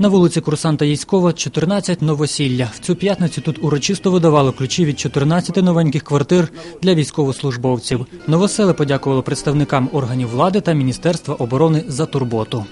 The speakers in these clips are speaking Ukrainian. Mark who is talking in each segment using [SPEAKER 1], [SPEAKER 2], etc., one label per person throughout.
[SPEAKER 1] На вулиці Курсанта Яськова, 14 новосілля. В цю п'ятницю тут урочисто видавали ключі від 14 новеньких квартир для військовослужбовців. Новосели подякували представникам органів влади та Міністерства оборони за турботу.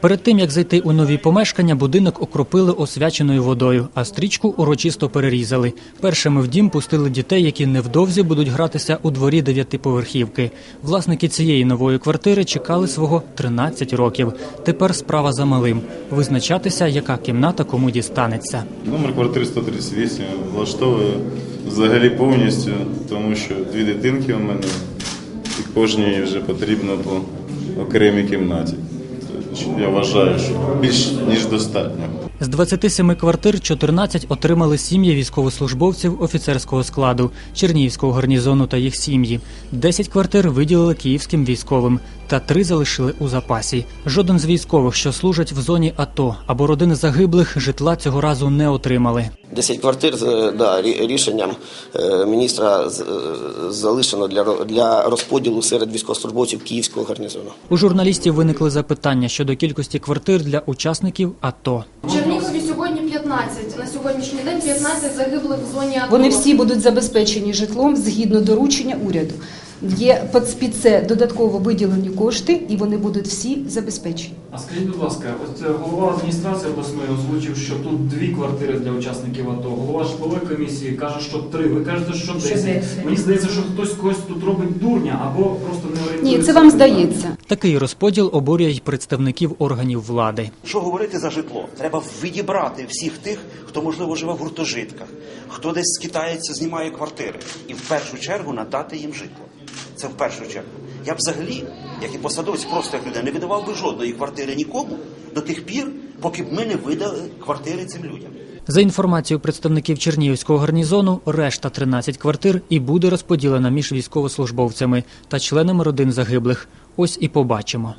[SPEAKER 1] Перед тим як зайти у нові помешкання, будинок окропили освяченою водою, а стрічку урочисто перерізали. Першими в дім пустили дітей, які невдовзі будуть гратися у дворі дев'ятиповерхівки. Власники цієї нової квартири чекали свого 13 років. Тепер справа за малим визначатися, яка кімната кому дістанеться.
[SPEAKER 2] Номер квартири 138 влаштовує взагалі повністю, тому що дві дитинки у мене і кожній вже потрібно по окремій кімнаті. Я вважаю, що більш ніж достатньо.
[SPEAKER 1] З 27 квартир 14 отримали сім'ї військовослужбовців офіцерського складу Чернігівського гарнізону та їх сім'ї. 10 квартир виділили київським військовим, та три залишили у запасі. Жоден з військових, що служать в зоні АТО або родини загиблих, житла цього разу не отримали.
[SPEAKER 3] 10 квартир е, да, рі- рішенням е, міністра з- е, залишено для, для розподілу серед військовослужбовців Київського гарнізону.
[SPEAKER 1] У журналістів виникли запитання щодо кількості квартир для учасників АТО.
[SPEAKER 4] Чернігові сьогодні 15. На сьогоднішній день 15 загиблих в зоні АТО.
[SPEAKER 5] Вони всі будуть забезпечені житлом згідно доручення уряду. Є під під це додатково виділені кошти, і вони будуть всі забезпечені.
[SPEAKER 6] А скажіть, будь ласка, от голова адміністрації обласної озвучив, що тут дві квартири для учасників АТО. Голова житлової комісії каже, що три. Ви кажете, що десять. Мені здається, що хтось когось тут робить дурня або просто не орієнтується.
[SPEAKER 5] Ні, це вам здається.
[SPEAKER 1] Такий розподіл обурює й представників органів влади.
[SPEAKER 7] Що говорити за житло? Треба відібрати всіх тих, хто можливо живе в гуртожитках, хто десь скитається, знімає квартири, і в першу чергу надати їм житло. Це в першу чергу. Я б взагалі, як і посадовець, просто як людина, не видавав би жодної квартири нікому до тих пір, поки б ми не видали квартири цим людям.
[SPEAKER 1] За інформацією представників Чернігівського гарнізону, решта 13 квартир і буде розподілена між військовослужбовцями та членами родин загиблих. Ось і побачимо.